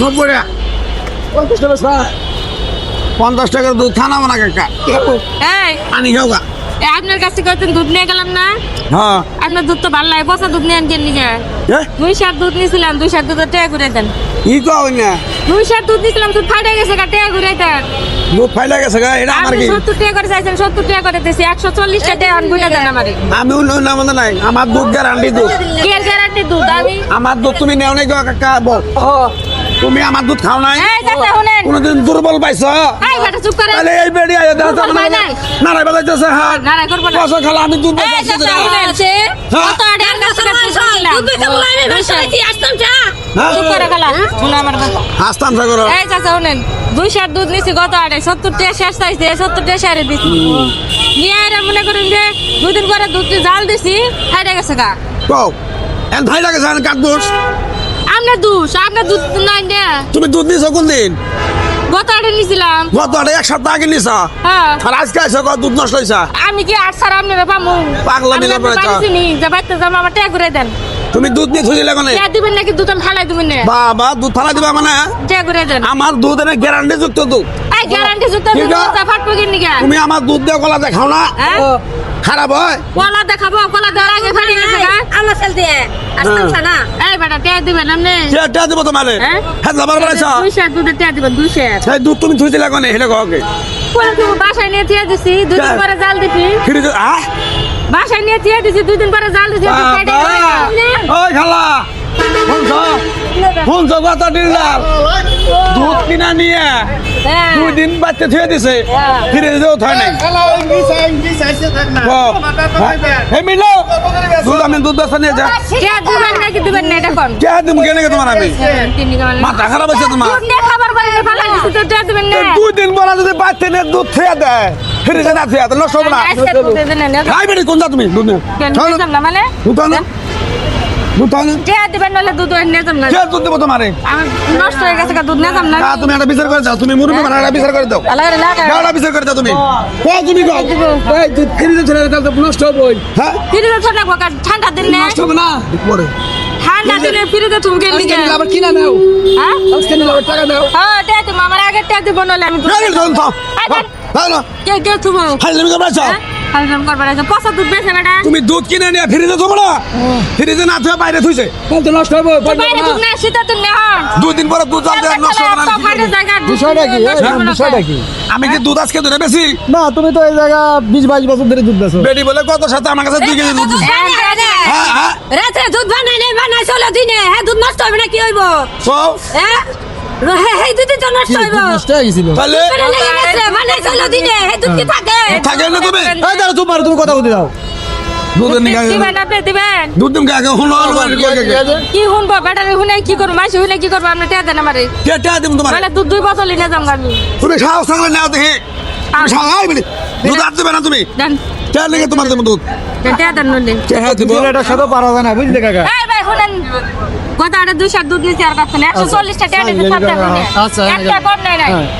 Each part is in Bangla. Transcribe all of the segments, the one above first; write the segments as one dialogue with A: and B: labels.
A: নব্বই টাকা পঞ্চাশ টাকা স্যার। পঞ্চাশ টাকার দুধ খানা না কাকা
B: এই
A: পানি খাও
B: আপনার কাছ থেকে দুধ নিয়ে গেলাম না?
A: হ্যাঁ।
B: আপনার দুধ তো ভালো লাগে পচা দুধ নিয়ে আনছেন নিজে দুই সার দুধ নিয়েছিলাম দুই সার দুধ টেয়া ঘুরে দেন।
A: কি কও না
B: দুই সার দুধ নিয়েছিলাম দুধ ফাটে গেছে গা টেয়া ঘুরে দেন।
A: দুধ ফাইলা গেছে গা এটা আমার
B: আপনি
A: কি
B: সত্তর টাকা করে চাইছেন সত্তর টাকা করে দিয়েছি একশো চল্লিশ টাকা দেন ঘুরে দেন আমারে।
A: আমি অন্য নাম নাই আমার দুধ গ্যারান্টি দুধ।
B: কি গ্যারান্টি দুধ? আমি
A: আমার দুধ তুমি নেও নাই গো কাকা বল। তুমি আমার দুধ খাও নাই?
B: এই চাচা শুনেন।
A: কোনদিন দুর্বল পাইছ?
B: এই বেটা চুপ করে।
A: তাহলে এই বেড়ি আয় বেলাইতেছে হ্যাঁ।
B: নারাই করব না।
A: কত খালা আমি দুধ হ্যাঁ।
B: চুপ করে খেলা শুনে আমার কথা।
A: হাসতাম সাগর
B: এই চাচা শুনেন। দুই সার দুধ নিছি গত আড়ে সত্তর টাকা শেষ চাইছে সত্তর টাকা সারে দিছি। নিয়ে আরে মনে করুন যে দুদিন পরে দুধ জাল দিছি হাইডে গেছে গা।
A: এন ভাই লাগে জান কাট দোষ?
B: আপনার দুধ আপনার দুধ নাই না।
A: তুমি দুধ নিছো কোন দিন
B: গত আড়ে নিছিলাম।
A: গত আড়ে এক সপ্তাহ আগে নিছ?
B: হ্যাঁ।
A: আর আজকে আইসো কত দুধ নষ্ট হইছা?
B: আমি কি আট সার আপনারা পামু?
A: পাগলা
B: আমি
A: পড়েছ।
B: বাড়ি চিনি যে আমার ট্যাগ করে দেন।
A: তুমি দুধ নিয়ে থুইলে কোনে?
B: ট্যাগ দিবেন নাকি দুধ আমি ফেলাই দিবেন না?
A: বাবা দুধ দিবা মানে?
B: ট্যাগ করে দেন।
A: আমার দুধ এনে গ্যারান্টি যুক্ত দুধ।
B: এই গ্যারান্টি যুক্ত দুধ
A: আছে।
B: ফাটবো কিনি গা
A: তুমি আমার দুধ দিয়ে কলা দেখাও না?
B: হ্যাঁ?
A: খারাপ হয়?
B: কলা দেখাবো কলা দেওয়ার আগে গেছে
C: আমার সেল দিয়ে। আসতাম না
B: এই দিবেন আপনি?
A: কে কে তোমারে
B: হ্যাঁ?
A: হ্যাঁ
B: দুই শেয়ার দুধের ট্যাগ দিবেন দুই শেয়ার
A: সেই দুধ তুমি থুইছিলে কোনে? হেলে ককে
B: পরে তুমি বাসায় নিয়ে দিয়ে দিছি দুই দিন
A: হ্যাঁ।
B: পরে জাল দিছি
A: ফিরে আহ?
B: বাসায় নিয়ে দিয়ে দিছি দুই দিন পরে জাল দিছি দুধ কেটে গেছে।
A: ওই খালা শুনছ? শুনছ কত ডিলার দুধ কিনা নিয়ে
B: হ্যাঁ।
A: দুই দিন বাচ্চা থুয়ে দিছে। ফিরে দিতেও থয় নাই। দুধ দুধ নিয়ে যা। কে কেনে। তোমার আমি। মাথা খারাপ হয়েছে তোমার। দুই দিন পরে যদি বাচ্চা নিয়ে দুধ থুয়ে দেয় ফিরে না নষ্ট না।
B: আজকে দুধ দেবেন না।
A: খাই বেড়ি কোন যা তুমি? দুধ নিয়ে
B: কেন
A: চলো।
B: নিতাম না মানে?
A: তুমি একটা বিচার করে দাও। তুমি মুরব্বী মানে একটা বিচার করে দাও।
B: না
A: গাওড়া বিচার করে দাও তুমি। তুমি গাও এই দুধ ফিরে ছেড়ে দাও তো নষ্ট হবে হ্যাঁ?
B: রাখব কারণ ঠান্ডা দিন না।
A: নষ্ট হবে না। পরে।
B: ঠান্ডা দিনে ফ্রিজে তুমি কেন নিকে
A: আবার কিনা নাও
B: হ্যাঁ?
A: আজকে নিলে আবার টাকা দাও।
B: হ্যাঁ ট্যাগ তুমি আমার আগে ট্যাগ দিব নাহলে আমি
A: ধরুন তো
B: এই কে কে তুমি?
A: হাই তুমি কেমন আছো?
B: হ্যাঁ হালরাম করবার আছে। পয়সা দুধ বেচে বেটা
A: তুমি দুধ কিনে নিয়ে ফ্রিজে দেবো না। ফ্রিজে না থুয়ে বাইরে থুইছে। তো নষ্ট হবে
B: বাইরে দুধ না শীতে তুমি হ্যাঁ
A: দুই দিন পরে দুধ জানতে নষ্ট হবে না আমি কি করব?
D: বিষয়টা কি? এই বিষয়টা কি?
A: আমি কি দুধ আজকে ধরে বেশি?
D: না তুমি তো এই জায়গা বিশ বাইশ বছর ধরে দুধ বেছো।
A: বেটি বলে কত সাথে আমার কাছে দুই কেজি দুধ দিছে। হ্যাঁ হ্যাঁ
C: রাতে দুধ বানাই নাই বানাই চলো দিনে। হ্যাঁ দুধ নষ্ট হবে না কি হইব?
A: তো
C: হ্যাঁ? হ্যাঁ হ্যাঁ দুধ তো নষ্ট হইব
D: নষ্ট হয়ে গেছিল
A: তাহলে?
C: বানাই চলো দিনে হ্যাঁ দুধ কি থাকে
A: থাকে না তুমি?
D: তোমার কথা বলতে দাও।
B: কি শুনব বেটারে শুনে কি করব মাসি শুনে কি করব দেন আমারে।
A: তোমার?
B: দুধ দুই বোতল নিয়ে যাম আমি।
A: তুমি সাহস থাকলে নাও দেখি। তুমি সাহস দুধ আর দেবে না তুমি। কে লেগে তোমার দেবো দুধ।
B: ট্যাগ দেন
A: দিব।
D: এটা সাথে পারা যায় না বুঝলে কাকা?
B: ভাই শুনেন। দুধ আর না। একশো চল্লিশটা একটা কম নাই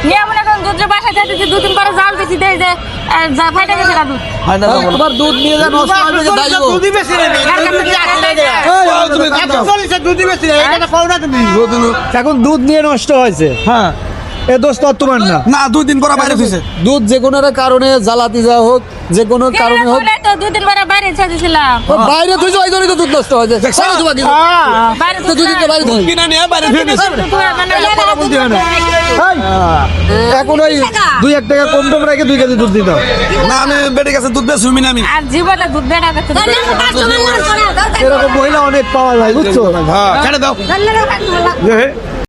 B: নিয়ে মনে করেন দুধ বাসায় দিয়ে দুদিন পরে জাল দিচ্ছি দেই যে ফাইটা গেছে গা দুধ।
D: তোমার দুধ নিয়ে যা নষ্ট হবে যে
A: দুধ।
D: এখন দুধ নিয়ে নষ্ট হয়েছে।
A: হ্যাঁ।
D: এ দোষ তো তোমার না।
A: না দুই দিন পরে বাইরে থুইছে
D: দুধ যে কোনো কারণে জ্বালাতি যা হোক যে কোনো কারণে হোক
B: পরে বাইরে ছেড়ে দিছিলাম।
D: ও বাইরে তুই ওই জন্যই তো দুধ নষ্ট হয়েছে
A: দেখছ?
D: বাইরে তোমাকে
B: বাইরে
D: তো দুদিন তো বাইরে ধরে
A: কিনা নিয়ে বাইরে থুয়ে
D: এখন ওই দুই এক টাকা কম টম রেখে দুই কেজি দুধ দিতাম
A: না আমি বেটে গেছে দুধ বেশ শুমি না আমি।
B: আর জীবনে দুধ বেড়া
D: এরকম মহিলা অনেক পাওয়া যায় বুঝছ?
A: হ্যাঁ ছেড়ে দাও।